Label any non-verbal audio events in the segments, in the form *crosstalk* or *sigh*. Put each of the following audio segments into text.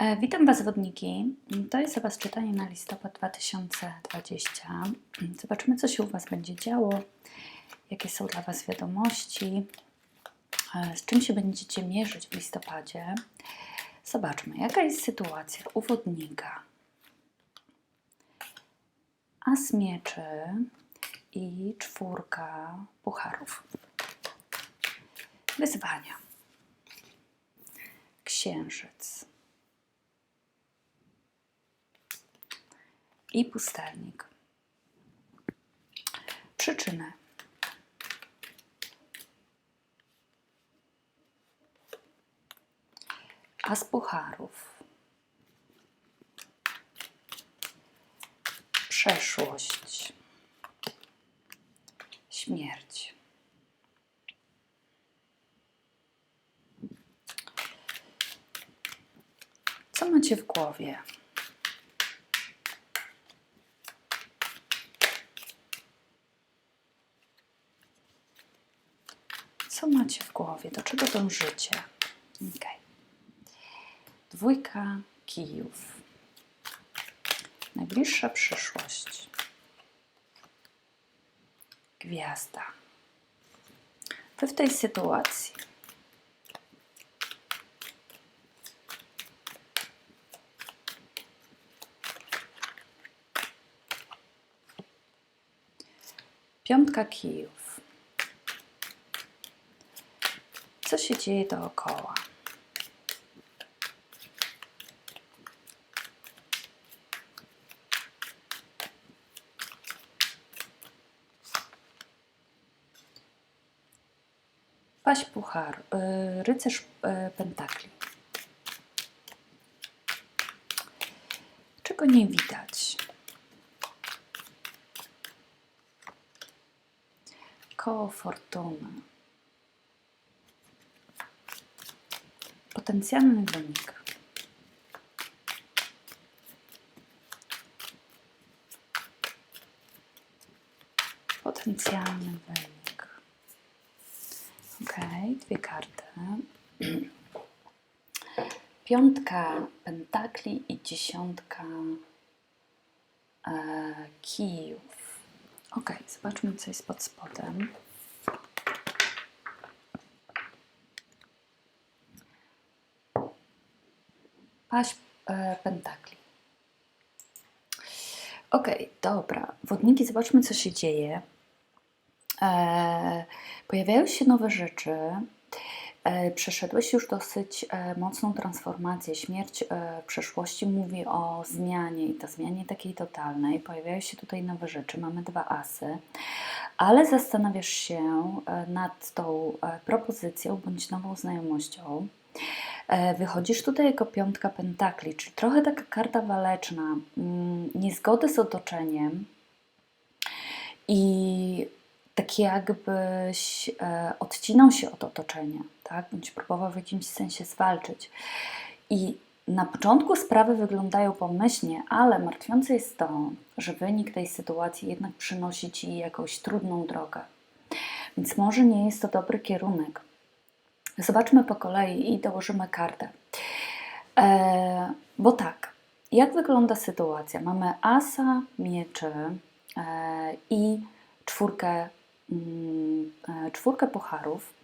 E, Witam Was, wodniki. To jest Was czytanie na listopad 2020. Zobaczymy, co się u Was będzie działo, jakie są dla Was wiadomości, e, z czym się będziecie mierzyć w listopadzie. Zobaczmy, jaka jest sytuacja u wodnika. As mieczy i czwórka pucharów. Wyzwania. Księżyc. I pustelnik. Przyczyny. As pucharów. Przeszłość. Śmierć. Co macie w głowie? Macie w głowie? Do czego dążycie? Okay. Dwójka kijów. Najbliższa przyszłość. Gwiazda. Wy w tej sytuacji. Piątka kijów. Co się dzieje dookoła? Paść puchar, yy, rycerz yy, pentakli. Czego nie widać? Koło fortuny. Potencjalny wynik. Potencjalny wynik. Ok, dwie karty. Piątka pentakli i dziesiątka e, kijów. Ok, zobaczmy, co jest pod spodem. Paść e, pentakli. Ok, dobra. Wodniki, zobaczmy, co się dzieje. E, pojawiają się nowe rzeczy. E, przeszedłeś już dosyć e, mocną transformację. Śmierć e, w przeszłości mówi o zmianie i to zmianie takiej totalnej. Pojawiają się tutaj nowe rzeczy. Mamy dwa asy, ale zastanawiasz się e, nad tą e, propozycją bądź nową znajomością. E, Wychodzisz tutaj jako piątka pentakli, czyli trochę taka karta waleczna, mm, niezgody z otoczeniem i tak jakbyś e, odcinał się od otoczenia, tak? bądź próbował w jakimś sensie zwalczyć. I na początku sprawy wyglądają pomyślnie, ale martwiące jest to, że wynik tej sytuacji jednak przynosi Ci jakąś trudną drogę. Więc może nie jest to dobry kierunek. Zobaczmy po kolei i dołożymy kartę. E, bo tak, jak wygląda sytuacja? Mamy asa mieczy e, i czwórkę, mm, e, czwórkę pucharów.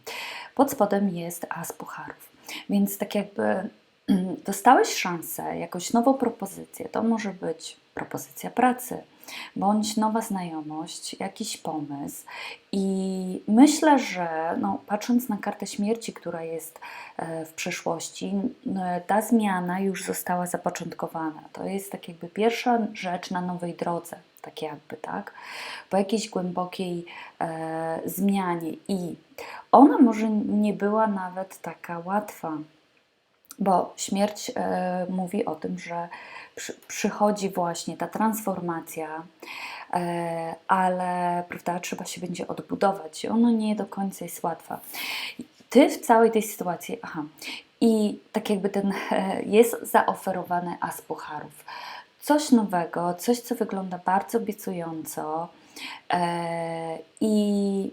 Pod spodem jest as pucharów. Więc tak jakby mm, dostałeś szansę, jakąś nową propozycję. To może być propozycja pracy, bądź nowa znajomość, jakiś pomysł. I myślę, że no, patrząc na kartę śmierci, która jest e, w przeszłości, n- ta zmiana już została zapoczątkowana. To jest tak jakby pierwsza rzecz na nowej drodze, tak jakby, tak? Po jakiejś głębokiej e, zmianie i ona może nie była nawet taka łatwa, bo śmierć e, mówi o tym, że przy, przychodzi właśnie ta transformacja, e, ale prawda, trzeba się będzie odbudować. i Ona nie do końca jest łatwa. Ty w całej tej sytuacji, aha, i tak jakby ten e, jest zaoferowany as pucharów. Coś nowego, coś, co wygląda bardzo obiecująco i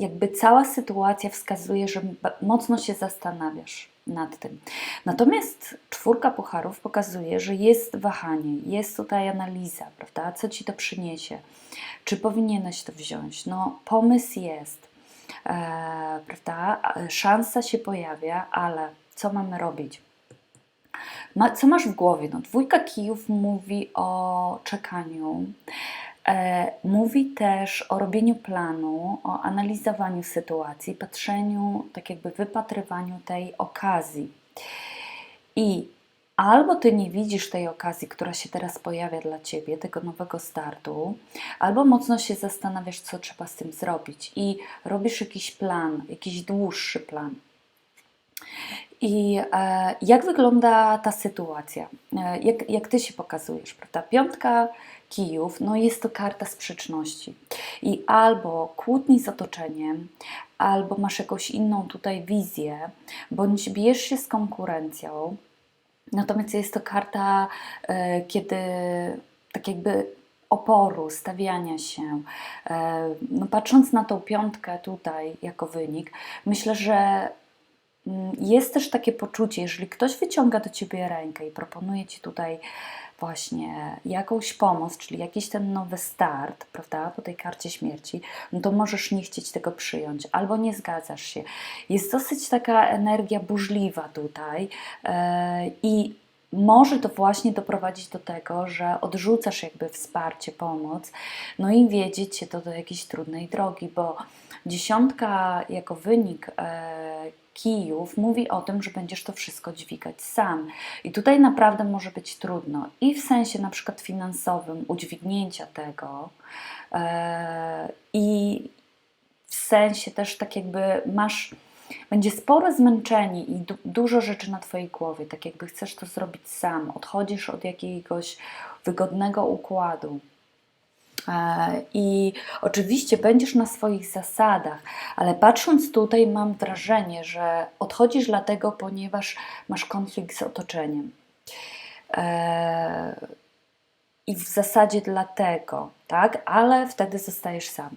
jakby cała sytuacja wskazuje, że mocno się zastanawiasz nad tym. Natomiast czw- czwórka pucharów pokazuje, że jest wahanie, jest tutaj analiza, prawda? Co ci to przyniesie? Czy powinieneś to wziąć? No, pomysł jest, e, prawda? E, Szansa się pojawia, ale co mamy robić? Ma, co masz w głowie? No, dwójka kijów mówi o czekaniu. E, mówi też o robieniu planu, o analizowaniu sytuacji, patrzeniu, tak jakby wypatrywaniu tej okazji. I albo ty nie widzisz tej okazji, która się teraz pojawia dla ciebie, tego nowego startu, albo mocno się zastanawiasz, co trzeba z tym zrobić i robisz jakiś plan, jakiś dłuższy plan. I e, jak wygląda ta sytuacja? E, jak, jak ty się pokazujesz, prawda? Piątka kijów, no jest to karta sprzeczności. I albo kłótni z otoczeniem, albo masz jakąś inną tutaj wizję, bądź bijesz się z konkurencją. Natomiast jest to karta, e, kiedy tak jakby oporu, stawiania się. E, no patrząc na tą piątkę tutaj jako wynik, myślę, że mm, jest też takie poczucie, jeżeli ktoś wyciąga do ciebie rękę i proponuje ci tutaj właśnie jakąś pomoc, czyli jakiś ten nowy start, prawda, po tej karcie śmierci, no to możesz nie chcieć tego przyjąć, albo nie zgadzasz się. Jest dosyć taka energia burzliwa tutaj yy, i może to właśnie doprowadzić do tego, że odrzucasz jakby wsparcie, pomoc, no i wiedzieć cię to do jakiejś trudnej drogi, bo dziesiątka jako wynik e, kijów mówi o tym, że będziesz to wszystko dźwigać sam. I tutaj naprawdę może być trudno i w sensie na przykład finansowym udźwignięcia tego e, i w sensie też tak jakby masz będzie spore zmęczenie i du dużo rzeczy na Twojej głowie, tak jakby chcesz to zrobić sam, odchodzisz od jakiegoś wygodnego układu. E, I oczywiście będziesz na swoich zasadach, ale patrząc tutaj, mam wrażenie, że odchodzisz dlatego, ponieważ masz konflikt z otoczeniem. E, I w zasadzie dlatego, tak? Ale wtedy zostajesz sam.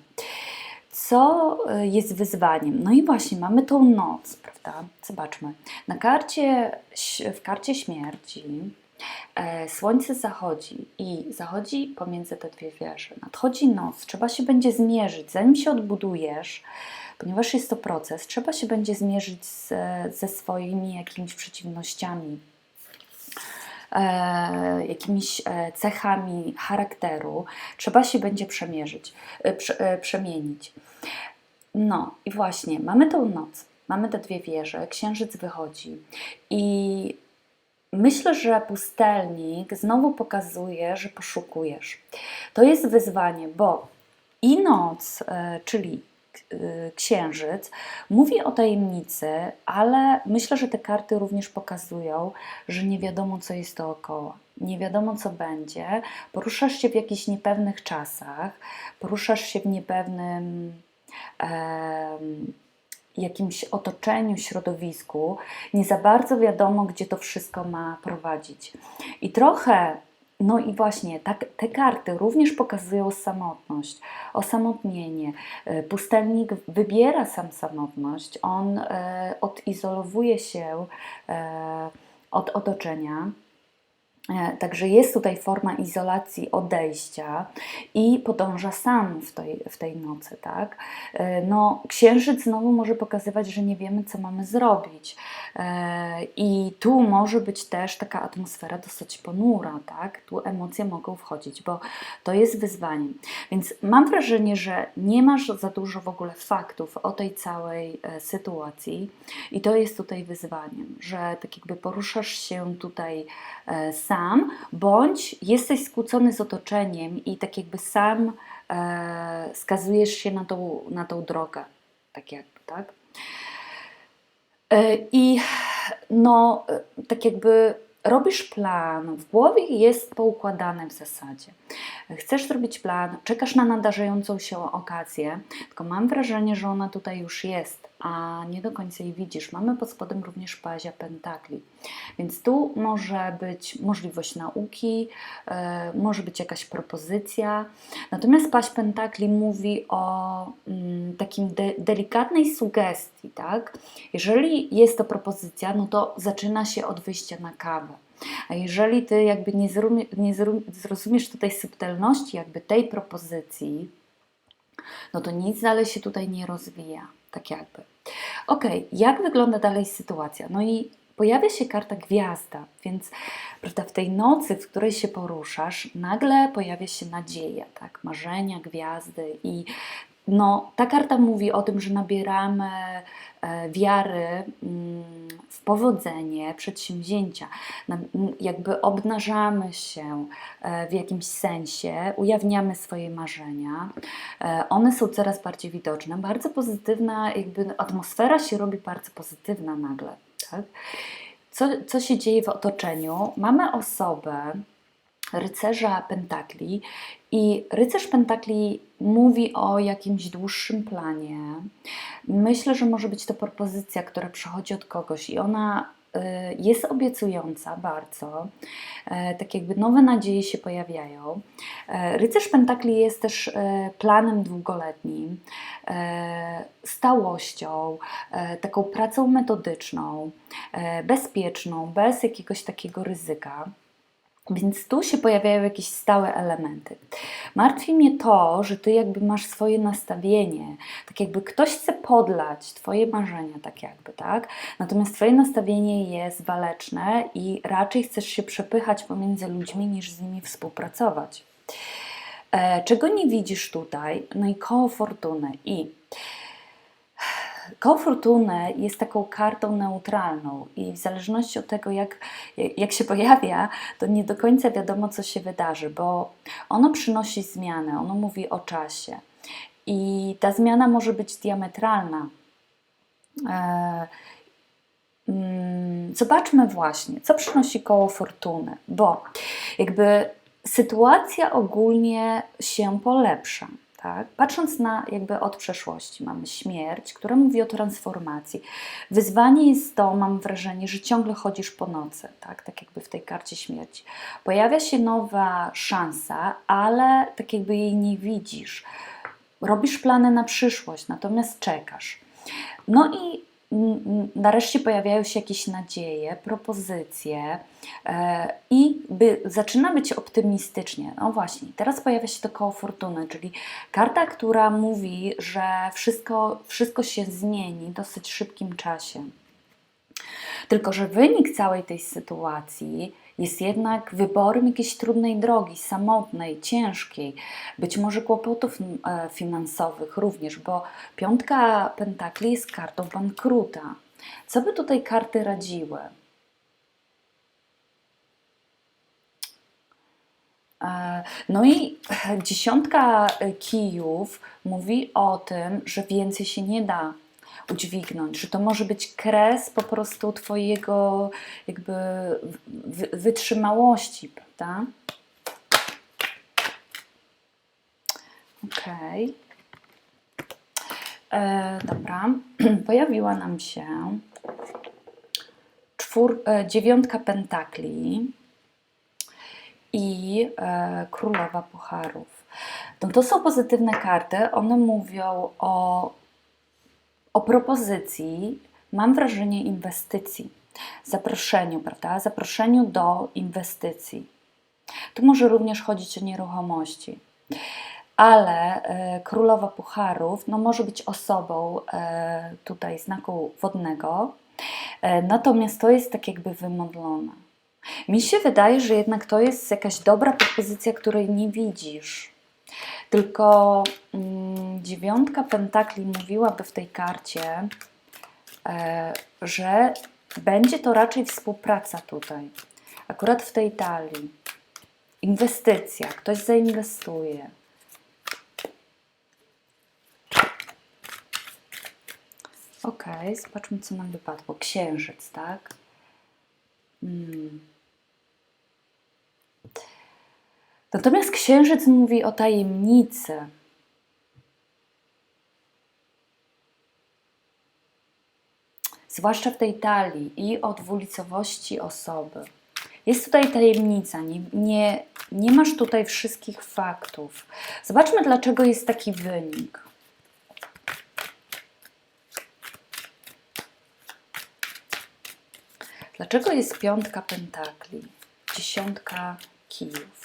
Co e, jest wyzwaniem? No i właśnie mamy tą noc, prawda? Zobaczmy. Na karcie, w karcie śmierci słońce zachodzi i zachodzi pomiędzy te dwie wieże. Nadchodzi noc, trzeba się będzie zmierzyć, zanim się odbudujesz, ponieważ jest to proces, trzeba się będzie zmierzyć z, ze swoimi jakimiś przeciwnościami, e, jakimiś e, cechami charakteru, trzeba się będzie przemierzyć, e, prze, e, przemienić. No i właśnie, mamy tą noc, mamy te dwie wieże, księżyc wychodzi i Myślę, że pustelnik znowu pokazuje, że poszukujesz. To jest wyzwanie, bo i noc, e, czyli e, księżyc, mówi o tajemnicy, ale myślę, że te karty również pokazują, że nie wiadomo, co jest dookoła. Nie wiadomo, co będzie. Poruszasz się w jakichś niepewnych czasach, poruszasz się w niepewnym jakimś otoczeniu, środowisku, nie za bardzo wiadomo, gdzie to wszystko ma prowadzić. I trochę, no i właśnie tak, te karty również pokazują samotność, osamotnienie. E, pustelnik wybiera sam samotność, on e, odizolowuje się e, od otoczenia także jest tutaj forma izolacji, odejścia i podąża sam w tej, w tej nocy, tak? E, no, księżyc znowu może pokazywać, że nie wiemy, co mamy zrobić. E, I tu może być też taka atmosfera dosyć ponura, tak? Tu emocje mogą wchodzić, bo to jest wyzwaniem. Więc mam wrażenie, że nie masz za dużo w ogóle faktów o tej całej sytuacji i to jest tutaj wyzwaniem, że tak jakby poruszasz się tutaj sam sam, bądź jesteś skłócony z otoczeniem i tak jakby sam e, skazujesz się na tą, na tą drogę. Tak jakby, tak? E, I no, e, tak jakby robisz plan, w głowie jest poukładane w zasadzie. Chcesz zrobić plan, czekasz na nadarzającą się okazję, tylko mam wrażenie, że ona tutaj już jest, a nie do końca jej widzisz. Mamy pod spodem również pazia pentakli, więc tu może być możliwość nauki, e, może być jakaś propozycja. Natomiast paź pentakli mówi o mm, takim de delikatnej sugestii, tak? Jeżeli jest to propozycja, no to zaczyna się od wyjścia na kawę. A jeżeli ty jakby nie, nie zrozumiesz tutaj subtelności jakby tej propozycji, no to nic dalej się tutaj nie rozwija, tak jakby. Ok, jak wygląda dalej sytuacja? No i pojawia się karta gwiazda, więc prawda, w tej nocy, w której się poruszasz, nagle pojawia się nadzieja, tak, marzenia, gwiazdy i no, ta karta mówi o tym, że nabieramy e, wiary mm, w powodzenie przedsięwzięcia, jakby obnażamy się e, w jakimś sensie, ujawniamy swoje marzenia. E, one są coraz bardziej widoczne. Bardzo pozytywna, jakby atmosfera się robi bardzo pozytywna nagle. Tak? Co, co się dzieje w otoczeniu? Mamy osobę, rycerza pentakli i rycerz pentakli mówi o jakimś dłuższym planie. Myślę, że może być to propozycja, która przychodzi od kogoś i ona y, jest obiecująca bardzo, e, tak jakby nowe nadzieje się pojawiają. E, rycerz Pentakli jest też e, planem długoletnim, stałością, taką pracą metodyczną, bezpieczną, bez jakiegoś takiego ryzyka. Więc tu się pojawiają jakieś stałe elementy. Martwi mnie to, że ty jakby masz swoje nastawienie, tak jakby ktoś chce podlać twoje marzenia, tak jakby, tak? Natomiast twoje nastawienie jest waleczne i raczej chcesz się przepychać pomiędzy ludźmi niż z nimi współpracować. E, czego nie widzisz tutaj? No i koło fortuny. I Koło fortuny jest taką kartą neutralną i w zależności od tego, jak, jak się pojawia, to nie do końca wiadomo, co się wydarzy, bo ono przynosi zmianę, ono mówi o czasie. I ta zmiana może być diametralna. E, mm, zobaczmy właśnie, co przynosi koło fortuny, bo jakby sytuacja ogólnie się polepsza. Tak? Patrząc na jakby od przeszłości, mamy śmierć, która mówi o transformacji. Wyzwanie jest to, mam wrażenie, że ciągle chodzisz po nocy, tak, tak jakby w tej karcie śmierci. Pojawia się nowa szansa, ale tak jakby jej nie widzisz. Robisz plany na przyszłość, natomiast czekasz. No i nareszcie pojawiają się jakieś nadzieje, propozycje e, i by, zaczyna być optymistycznie. No właśnie, teraz pojawia się to koło fortuny, czyli karta, która mówi, że wszystko, wszystko się zmieni w dosyć szybkim czasie. Tylko, że wynik całej tej sytuacji jest jednak wyborem jakiejś trudnej drogi, samotnej, ciężkiej, być może kłopotów e, finansowych również, bo piątka pentakli jest kartą bankruta. Co by tutaj karty radziły? E, no i dziesiątka kijów mówi o tym, że więcej się nie da udźwignąć, że to może być kres po prostu Twojego jakby wytrzymałości, prawda? Okej. E, dobra, *clears throat* pojawiła nam się czwór, e, dziewiątka pentakli i e, królowa pucharów. No to są pozytywne karty. One mówią o o propozycji, mam wrażenie, inwestycji, zaproszeniu, prawda? Zaproszeniu do inwestycji. Tu może również chodzić o nieruchomości. Ale e, królowa pucharów no, może być osobą e, tutaj znaku wodnego, e, natomiast to jest tak jakby wymodlone. Mi się wydaje, że jednak to jest jakaś dobra propozycja, której nie widzisz. Tylko mm, dziewiątka pentakli mówiłaby w tej karcie, e, że będzie to raczej współpraca tutaj. Akurat w tej talii. Inwestycja. Ktoś zainwestuje. Ok, zobaczmy, co nam wypadło. Księżyc, tak? Hmm. Natomiast księżyc mówi o tajemnicy. zwłaszcza w tej talii i o dwulicowości osoby. Jest tutaj tajemnica, nie, nie, nie masz tutaj wszystkich faktów. Zobaczmy, dlaczego jest taki wynik. Dlaczego jest piątka pentakli, dziesiątka kijów?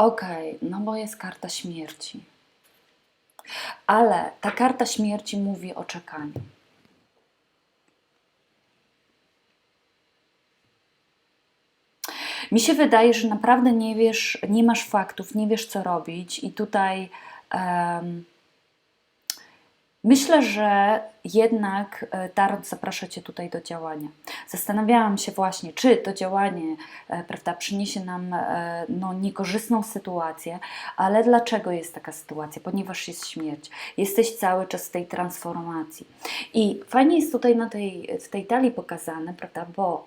Okej, no bo jest karta śmierci. Ale ta karta śmierci mówi o czekaniu. Mi się wydaje, że naprawdę nie wiesz, nie masz faktów, nie wiesz co robić, i tutaj em, myślę, że jednak e, Tarot zaprasza Cię tutaj do działania. Zastanawiałam się właśnie, czy to działanie e, prawda, przyniesie nam e, no, niekorzystną sytuację, ale dlaczego jest taka sytuacja? Ponieważ jest śmierć. Jesteś cały czas w tej transformacji. I fajnie jest tutaj na tej, w tej talii pokazane, prawda, bo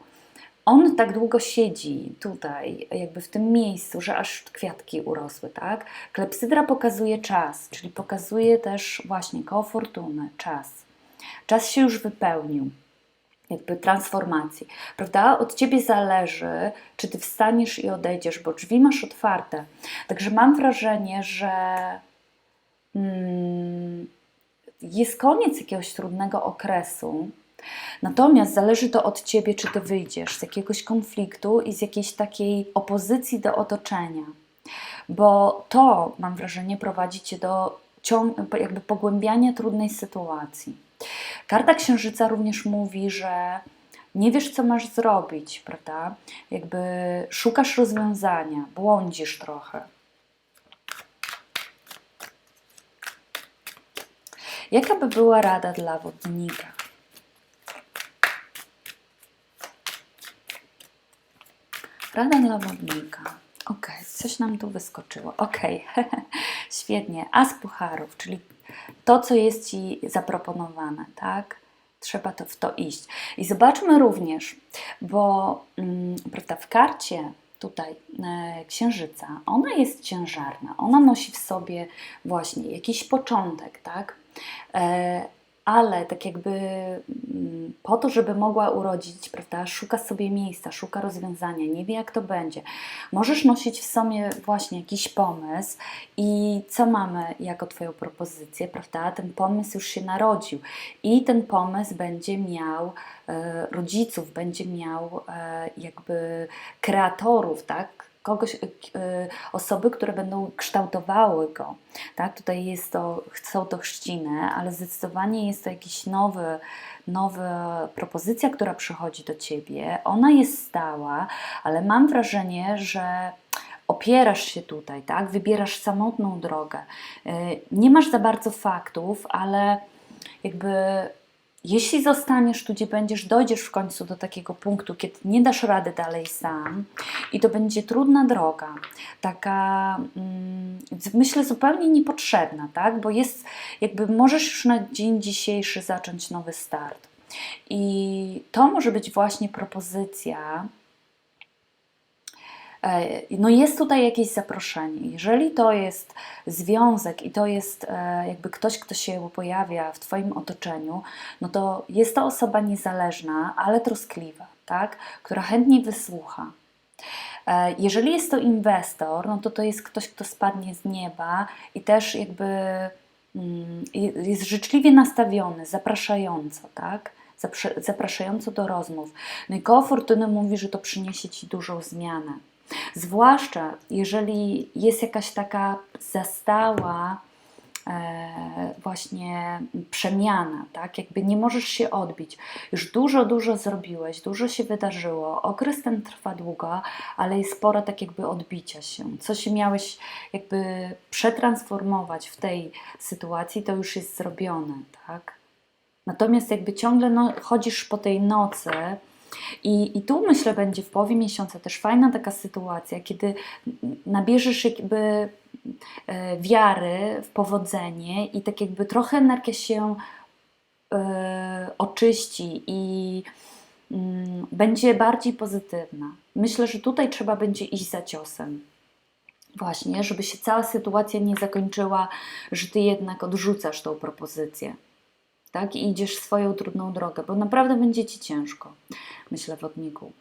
on tak długo siedzi tutaj, jakby w tym miejscu, że aż kwiatki urosły, tak? Klepsydra pokazuje czas, czyli pokazuje też właśnie koło fortuny, czas. Czas się już wypełnił, jakby transformacji, prawda? Od Ciebie zależy, czy Ty wstaniesz i odejdziesz, bo drzwi masz otwarte. Także mam wrażenie, że mm, jest koniec jakiegoś trudnego okresu, Natomiast zależy to od ciebie, czy ty wyjdziesz z jakiegoś konfliktu i z jakiejś takiej opozycji do otoczenia. Bo to, mam wrażenie, prowadzi cię do jakby pogłębiania trudnej sytuacji. Karta Księżyca również mówi, że nie wiesz, co masz zrobić, prawda? Jakby szukasz rozwiązania, błądzisz trochę. Jaka by była rada dla wodnika? Rada dla wodnika. Ok, coś nam tu wyskoczyło. Ok, *laughs* świetnie. As pucharów, czyli to, co jest Ci zaproponowane, tak? Trzeba to w to iść. I zobaczmy również, bo mm, prawda, w karcie tutaj e, księżyca, ona jest ciężarna, ona nosi w sobie właśnie jakiś początek, tak? E, ale tak jakby mm, po to, żeby mogła urodzić, prawda, szuka sobie miejsca, szuka rozwiązania, nie wie jak to będzie. Możesz nosić w sobie właśnie jakiś pomysł i co mamy jako Twoją propozycję, prawda? Ten pomysł już się narodził i ten pomysł będzie miał e, rodziców, będzie miał e, jakby kreatorów, tak? Kogoś, y, osoby, które będą kształtowały go. Tak? Tutaj jest to, są to chrzciny, ale zdecydowanie jest to jakiś nowy, nowa propozycja, która przychodzi do Ciebie. Ona jest stała, ale mam wrażenie, że opierasz się tutaj, tak? wybierasz samotną drogę. Y, nie masz za bardzo faktów, ale jakby jeśli zostaniesz tu, gdzie będziesz, dojdziesz w końcu do takiego punktu, kiedy nie dasz rady dalej sam i to będzie trudna droga, taka mm, myślę zupełnie niepotrzebna, tak? bo jest jakby możesz już na dzień dzisiejszy zacząć nowy start. I to może być właśnie propozycja, no jest tutaj jakieś zaproszenie. Jeżeli to jest związek i to jest e, jakby ktoś, kto się pojawia w Twoim otoczeniu, no to jest to osoba niezależna, ale troskliwa, tak? która chętnie wysłucha. E, jeżeli jest to inwestor, no to to jest ktoś, kto spadnie z nieba i też jakby mm, jest życzliwie nastawiony, zapraszająco, tak? Zapraszająco do rozmów. No i koło mówi, że to przyniesie Ci dużą zmianę. Zwłaszcza jeżeli jest jakaś taka zastała e, właśnie przemiana, tak? Jakby nie możesz się odbić. Już dużo, dużo zrobiłeś, dużo się wydarzyło. Okres ten trwa długo, ale jest pora tak jakby odbicia się. Co się miałeś jakby przetransformować w tej sytuacji, to już jest zrobione, tak? Natomiast jakby ciągle no, chodzisz po tej nocy, i, I tu myślę, będzie w połowie miesiąca też fajna taka sytuacja, kiedy nabierzesz jakby e, wiary w powodzenie i tak jakby trochę energia się e, oczyści i mm, będzie bardziej pozytywna. Myślę, że tutaj trzeba będzie iść za ciosem. Właśnie, żeby się cała sytuacja nie zakończyła, że ty jednak odrzucasz tą propozycję. Tak? I idziesz swoją trudną drogę, bo naprawdę będzie ci ciężko, myślę, wodniku.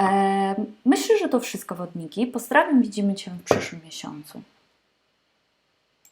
E, myślę, że to wszystko, wodniki. Pozdrawiam, widzimy Cię w przyszłym miesiącu.